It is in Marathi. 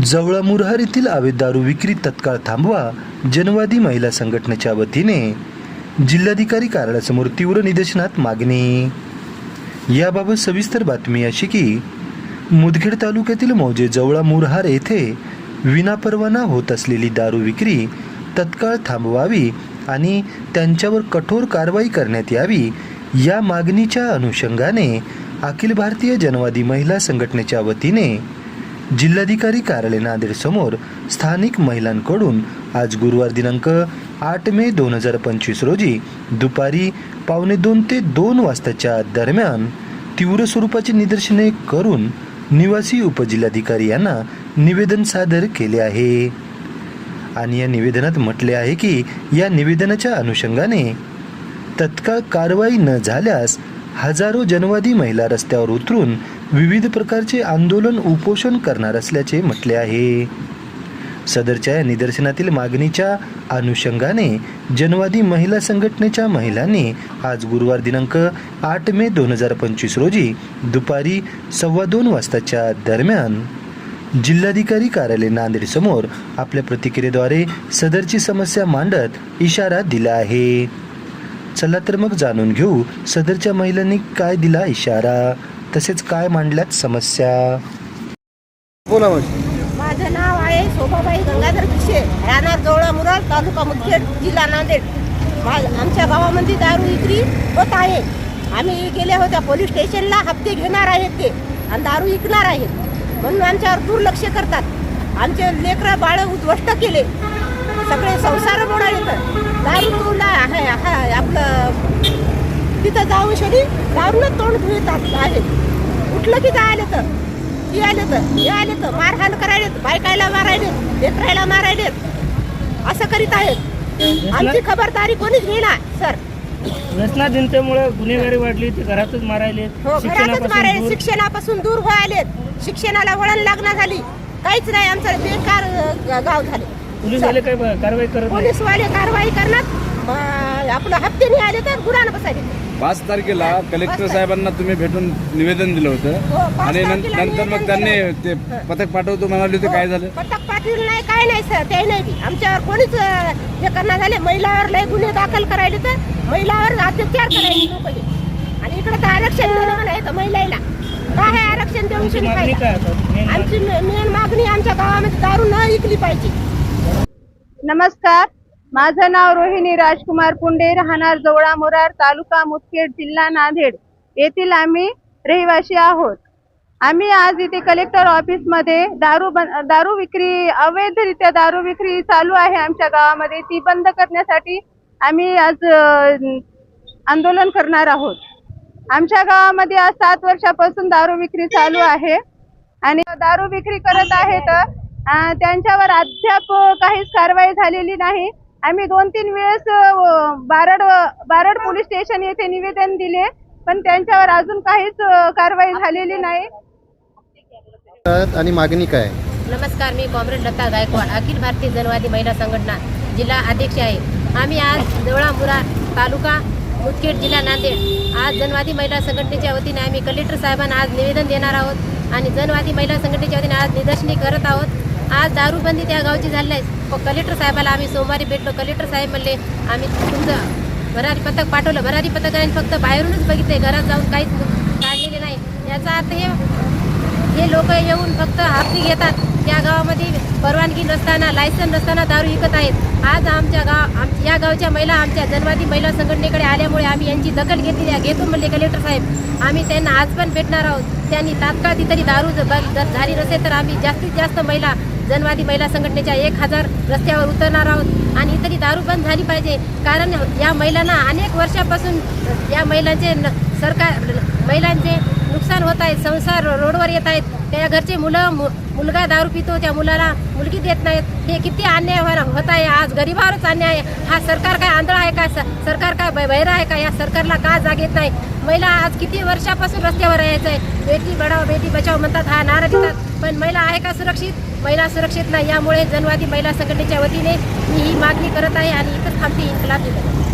जवळा मुरहार येथील अवैध दारू विक्री तत्काळ थांबवा जनवादी महिला संघटनेच्या वतीने जिल्हाधिकारी कार्यालयासमोर तीव्र निदर्शनात मागणी. याबाबत सविस्तर बातमी अशी की मुदखेड तालुक्यातील मौजे जवळा मुरहार येथे विनापरवाना होत असलेली दारू विक्री तत्काळ थांबवावी आणि त्यांच्यावर कठोर कारवाई करण्यात यावी या मागणीच्या अनुषंगाने अखिल भारतीय जनवादी महिला संघटनेच्या वतीने जिल्हाधिकारी कार्यालय नांदेड समोर स्थानिक महिलांकडून आज गुरुवार दिनांक आठ मे दोन हजार पंचवीस रोजी दुपारी पावणे दोन ते दोन वाजताच्या दरम्यान तीव्र स्वरूपाची निदर्शने करून निवासी उपजिल्हाधिकारी यांना निवेदन सादर केले आहे. आणि या निवेदनात म्हटले आहे की या निवेदनाच्या अनुषंगाने तत्काळ कारवाई न झाल्यास हजारो जनवादी महिला रस्त्यावर उतरून विविध प्रकारचे आंदोलन उपोषण करणार असल्याचे म्हटले आहे. सदरच्या या निदर्शनातील मागणीच्या अनुषंगाने जनवादी महिला संघटनेच्या महिलांनी आज गुरुवार दिनांक आठ मे दोन हजार पंचवीस रोजी दुपारी सव्वा दोन वाजताच्या दरम्यान जिल्हाधिकारी कार्यालय नांदेड समोर आपल्या प्रतिक्रियेद्वारे सदरची समस्या मांडत इशारा दिला आहे. चला तर मग जाणून घेऊ सदरच्या महिलांनी काय दिला इशारा. तसेच काय मांडल्यात समस्या? बोला माझं नाव आहे शोभाबाई गंगाधर भिशे राहणार जवळ मुरार तालुका मुदखेड जिल्हा नांदेड. आमच्या गावामध्ये दारू विक्री होत आहे. आम्ही गेल्या होत्या पोलीस स्टेशनला हप्ते घेणार आहेत ते आणि दारू विकणार आहेत. म्हणून आमच्यावर दुर्लक्ष करतात. आमचे लेकरं बाळ उद्ध्वस्त केले. सगळे संसार बुडाले तर दारू तुला आपलं तिथं जाऊन शनी दारूनच तोंड धुतात आहेत उठलं की जायला तर. ती आले तर. हे आले तर. मारहाण करायलेत. बायकायला मारायलेत. लेकरायला मारायलेत. असं करीत आहेत. आमची खबरदारी कोणीच घेणार सर. व्यसनाधीनतेमुळे गुन्हेगारी वाढली ते घरातच मारायले हो घरातच शिक्षणापासून मारायले दूर. शिक्षणापासून दूर व्हायलेत. शिक्षणाला वळण लागणार झाली. काहीच नाही. आमचं बेकार गाव झाले. पोलीस वाले काही कारवाई करत नाही? पोलीसवाले कारवाई करणार. आपलं हप्ते नाही आले तर गुरानं बसायले पाच तारखेला कलेक्टर साहेबांना तुम्ही भेटून निवेदन दिलं हो, होतं पाच आणि नं- नंतर मग त्यांनी ते पथक पाठवतो म्हणाले होते काय झालं? पटक पाटील नाही काय नाही सर ते नाही बी. आमच्यावर कोणीच अं, हे करणार झाले. महिलावर लय गुन्हे दाखल करायले तर महिलावर अत्याचार करायचे लोक हे. आणि इकडे तर आरक्षण देणं म्हणा येतं महिलाला काय आहे आरक्षण देऊन तुमची शिनी मागणी फायदा? काय आता? मेन आमची मेन मागणी आमच्या गावामध्ये दारू न विकली पाहिजे. नमस्कार. माझं नाव रोहिणी राजकुमार पुंडे राहणार जवळा मोरार तालुका मुदखेड जिल्हा नांदेड. येथील आम्ही रहिवासी आहोत. आम्ही आज इथे कलेक्टर ऑफिसमध्ये दारू बन दारू विक्री अवैधरित्या दारू विक्री चालू आहे आमच्या गावामध्ये. ती बंद करण्यासाठी आम्ही आज आंदोलन करणार आहोत. आमच्या गावामध्ये आज सात वर्षापासून दारू विक्री चालू आहे. आणि दारू विक्री करत आहे तर त्यांच्यावर अद्याप काहीच कारवाई झालेली नाही. आम्ही दोन तीन वेळेस बारड बारड पोलीस स्टेशन येथे निवेदन दिले पण त्यांच्यावर अजून काहीच कारवाई झालेली नाही. आणि मागणी काय? नमस्कार मी कॉम्रेड लता गायकवाड अखिल भारतीय जनवादी महिला संघटना जिल्हा अध्यक्ष आहे. आम्ही आज जवळा मुरा तालुका मुदखेड जिल्हा नांदेड. आज जनवादी महिला संघटनेच्या वतीने आम्ही कलेक्टर साहेबांना आज निवेदन देणार आहोत आणि जनवादी महिला संघटनेच्या वतीने आज निदर्शने करत आहोत. आज दारूबंदी त्या गावची झाली आहे. कलेक्टर साहेबाला आम्ही सोमवारी भेटलो. कलेक्टर साहेब म्हणले आम्ही तुमचं भरारी पथक पाठवलं. भरारी पथकाने फक्त बाहेरूनच बघितले घरात जाऊन काहीच काढलेले नाही. याचा अर्थ हे हे लोक येऊन फक्त हप्ते घेतात. या गावामध्ये परवानगी नसताना लायसन नसताना दारू विकत आहेत. आज आमच्या गाव आम या गावच्या महिला आमच्या जनवादी महिला संघटनेकडे आल्यामुळे आम्ही यांची दखल घेतली आहे. घेतो म्हणले कलेक्टर साहेब आम्ही त्यांना आज पण भेटणार आहोत. त्यांनी तात्काळ ती तरी दारू जर झाली नसेल तर आम्ही जास्तीत जास्त महिला जनवादी महिला संघटनेच्या एक हजार रस्त्यावर उतरणार आहोत. आणि तरी दारू बंद झाली पाहिजे. कारण या महिलांना अनेक वर्षापासून या महिलांचे न- सरकार महिलांचे नुकसान होत आहे संसार रोडवर येत आहेत. त्या घरचे मुलं मु- मुलगा दारू पितो त्या मुलाला मुलगी देत नाहीत. हे किती अन्याय होत आहे आज गरिबावरच अन्याय आहे. हा सरकार काय आंधळा आहे का? स- सरकार काय बै- बहिरा आहे का? या सरकारला का जाग येत नाही? महिला आज किती वर्षापासून रस्त्यावर यायचं आहे? बेटी बढाव बेटी बचाव म्हणतात हा नारा देतात. पण महिला आहे का सुरक्षित? महिला सुरक्षित नाही. यामुळे जनवादी महिला संघटनेच्या वतीने मी ही मागणी करत आहे आणि इथंच थांबते इन्कलाब जिंदाबाद.